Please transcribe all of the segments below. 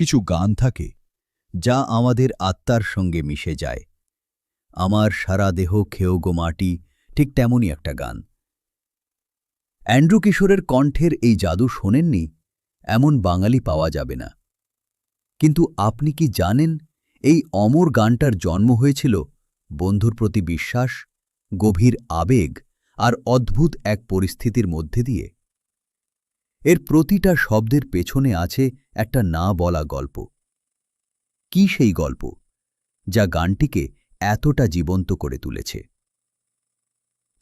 কিছু গান থাকে, যা আমাদের আত্মার সঙ্গে মিশে যায়। আমার সারা দেহ খেয়েও গো মাটি, ঠিক তেমনই একটা গান। অ্যান্ড্রু কিশোরের কণ্ঠের এই জাদু শোনেননি, এমন বাঙালি পাওয়া যাবে না। কিন্তু আপনি কি জানেন, এই অমর গানটার জন্ম হয়েছিল বন্ধুর প্রতি বিশ্বাস, গভীর আবেগ আর অদ্ভুত এক পরিস্থিতির মধ্যে দিয়ে? এর প্রতিটা শব্দের পেছনে আছে একটা না বলা গল্প। কি সেই গল্প যা গানটিকে এতটা জীবন্ত করে তুলেছে?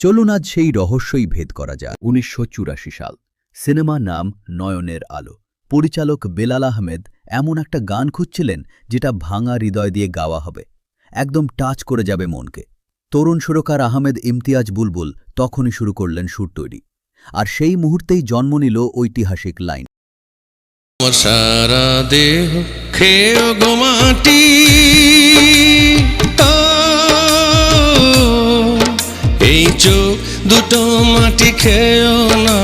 চলুন আজ সেই রহস্যই ভেদ করা যাক। উনিশশো সাল, সিনেমা নাম নয়নের আলো। পরিচালক বেলাল আহমেদ এমন একটা গান খুঁজছিলেন যেটা ভাঙা হৃদয় দিয়ে গাওয়া হবে। একদম টাচ করে যাবে মনকে। তরুণ সুরকার আহমেদ ইমতিয়াজ বুলবুল তখনই শুরু করলেন সুর তৈরি। আর সেই মুহূর্তেই জন্ম নিল ঐতিহাসিক লাইন। সারা দেহ খেয়ে গো মাটি। ও, এই চোখ দুটো মাটি খেয়েও না।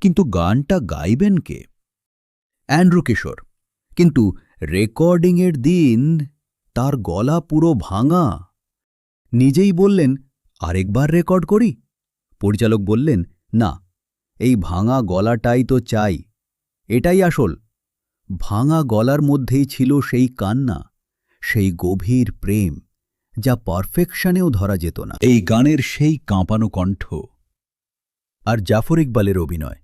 কিন্তু গানটা গাইবেন কে? অ্যান্ড্রু কিশোর। কিন্তু রেকর্ডিংয়ের দিন তার গলা পুরো ভাঙা। নিজেই বললেন আরেকবার রেকর্ড করি? পরিচালক বললেন, না, এই ভাঙা গলাটাই তো চাই। এটাই আসল। ভাঙা গলার মধ্যেই ছিল সেই কান্না, সেই গভীর প্রেম, যা পারফেকশনেও ধরা যেত না। এই গানের সেই কাঁপানো কণ্ঠ আর জাফর ইকবালের অভিনয়।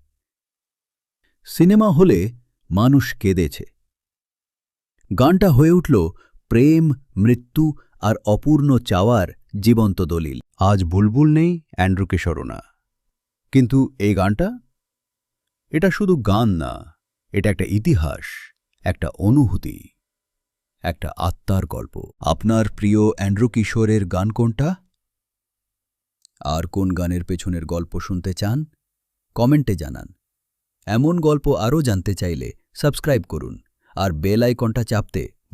সিনেমা হলে মানুষ কেঁদেছে। গানটা হয়ে উঠল প্রেম, মৃত্যু আর অপূর্ণ চাওয়ার জীবন্ত দলিল। আজ বুলবুল নেই, অ্যান্ড্রু কিশোরও না। কিন্তু এই গানটা? এটা শুধু গান না, এটা একটা ইতিহাস, একটা অনুভূতি, একটা আত্মার গল্প। আপনার প্রিয় অ্যান্ড্রু কিশোরের গান কোনটা? আর কোন গানের পেছনের গল্প শুনতে চান? কমেন্টে জানান। এমন গল্প আরও জানতে চাইলে সাবস্ক্রাইব করুন, আর বেল আইকনটা চাপতে